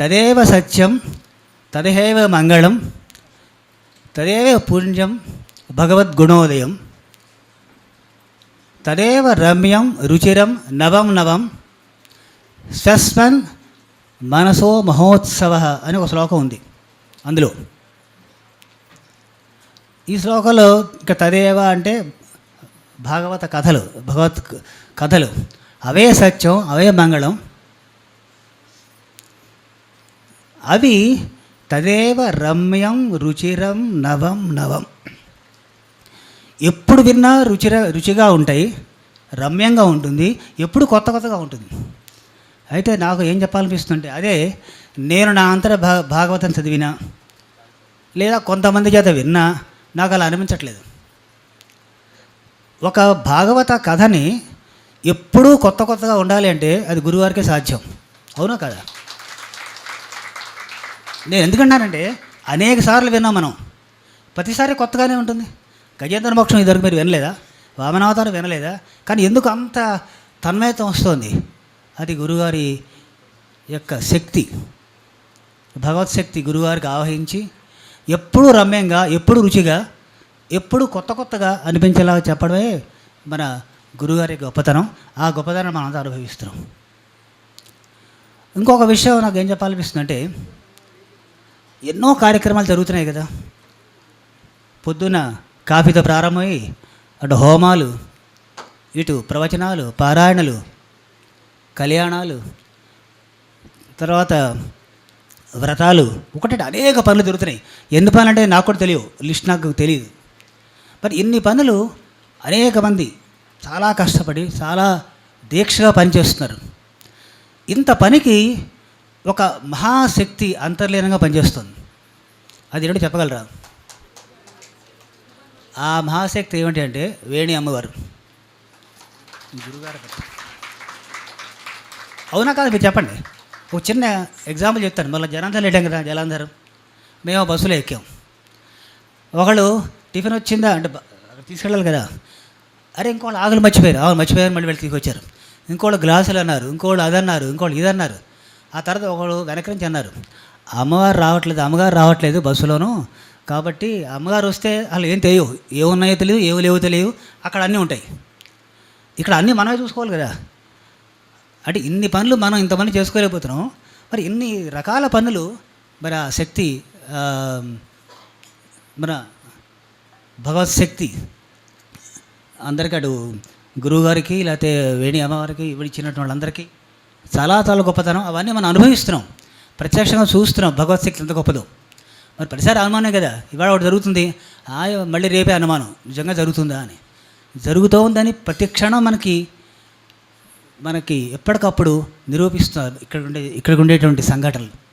తదేవ సత్యం తదేవ మంగళం తదేవ పుణ్యం భగవద్గుణోదయం. తదేవ రమ్యం రుచిరం నవం నవం స్వస్మన్ మనసో మహోత్సవ అని ఒక శ్లోకం ఉంది అందులో. ఈ శ్లోకంలో ఇక తదేవ అంటే భాగవత కథలు భగవత్ కథలు. అవే సత్యం అవే మంగళం అవి తదేవ రమ్యం రుచిరం నవం నవం. ఎప్పుడు విన్నా రుచిర రుచిగా ఉంటాయి రమ్యంగా ఉంటుంది ఎప్పుడు కొత్త కొత్తగా ఉంటుంది. అయితే నాకు ఏం చెప్పాలనిపిస్తుంటే అదే నేను నా అంతర భా భాగవతం చదివినా లేదా కొంతమంది చేత విన్నా నాకు అలా అనిపించట్లేదు. ఒక భాగవత కథని ఎప్పుడూ కొత్త కొత్తగా ఉండాలి అంటే అది గురువారికే సాధ్యం. అవునా కదా? నేను ఎందుకంటానంటే అనేక సార్లు విన్నాం మనం. ప్రతిసారి కొత్తగానే ఉంటుంది. గజేంద్ర మోక్షం ఇదివరకు మీరు వినలేదా? వామనావతారం వినలేదా? కానీ ఎందుకు అంత తన్మయత్వం వస్తుంది? అది గురువారి యొక్క శక్తి. భగవత్ శక్తి గురుగారికి ఆవహించి ఎప్పుడూ రమ్యంగా ఎప్పుడు రుచిగా ఎప్పుడు కొత్త కొత్తగా అనిపించేలా చెప్పడమే మన గురుగారి గొప్పతనం. ఆ గొప్పతనం మనం అనుభవిస్తున్నాం. ఇంకొక విషయం నాకు ఏం చెప్పాలనిపిస్తుందంటే ఎన్నో కార్యక్రమాలు జరుగుతున్నాయి కదా. పొద్దున కాఫీతో ప్రారంభమై అటు హోమాలు ఇటు ప్రవచనాలు పారాయణలు కళ్యాణాలు తర్వాత వ్రతాలు ఒకటి అనేక పనులు జరుగుతున్నాయి. ఎన్ని పనులు అంటే నాకు కూడా తెలియవు లిస్ట్ నాకు తెలియదు. మరి ఇన్ని పనులు అనేక మంది చాలా కష్టపడి చాలా దీక్షగా పనిచేస్తున్నారు. ఇంత పనికి ఒక మహాశక్తి అంతర్లీనంగా పనిచేస్తుంది. అది ఏంటో చెప్పగలరా? ఆ మహాశక్తి ఏమిటి అంటే వేణి అమ్మవారు. గురుగారు అవునా కాదు మీరు చెప్పండి. ఒక చిన్న ఎగ్జాంపుల్ చెప్తాను. మళ్ళీ జనాంధ్రాలు వెళ్ళాం కదా జలాంధర్. మేము బస్సులో ఎక్కాం. ఒకళ్ళు టిఫిన్ వచ్చిందా అంటే తీసుకెళ్ళాలి కదా. అరే ఇంకోళ్ళు ఆకులు మర్చిపోయారు. ఆవులు మర్చిపోయారు మళ్ళీ వెళ్ళి తీసుకొచ్చారు. ఇంకోళ్ళు గ్లాసులు అన్నారు ఇంకోళ్ళు అదన్నారు ఇంకోళ్ళు ఇదన్నారు. ఆ తర్వాత ఒకడు వెనక నుంచి అన్నారు అమ్మవారు రావట్లేదు అమ్మగారు రావట్లేదు బస్సులోను. కాబట్టి అమ్మగారు వస్తే వాళ్ళు ఏం తెలియవు. ఏమున్నాయో తెలియదు ఏవి లేవో తెలియవు అక్కడ అన్నీ ఉంటాయి. ఇక్కడ అన్నీ మనమే చూసుకోవాలి కదా. అంటే ఇన్ని పనులు మనం ఇంతమంది చేసుకోలేకపోతున్నాం. మరి ఇన్ని రకాల పనులు మరి ఆ శక్తి మన భగవత్ శక్తి. అందరికీ అటు గురువుగారికి లేకపోతే వేణి అమ్మవారికి ఇవి ఇచ్చినటువంటి వాళ్ళందరికీ చాలా చాలా గొప్పతనం అవన్నీ మనం అనుభవిస్తున్నాం. ప్రత్యక్షంగా చూస్తున్నాం. భగవత్ శక్తి ఎంత గొప్పదో. మరి ప్రతిసారి అనుమానం కదా ఇవాళ ఒకటి జరుగుతుంది ఆ మళ్ళీ రేపే అనుమానం నిజంగా జరుగుతుందా అని. జరుగుతోందని ప్రతి క్షణం మనకి మనకి ఎప్పటికప్పుడు నిరూపిస్తున్నారు. ఇక్కడ ఉండే ఇక్కడ ఉండేటువంటి సంఘటనలు.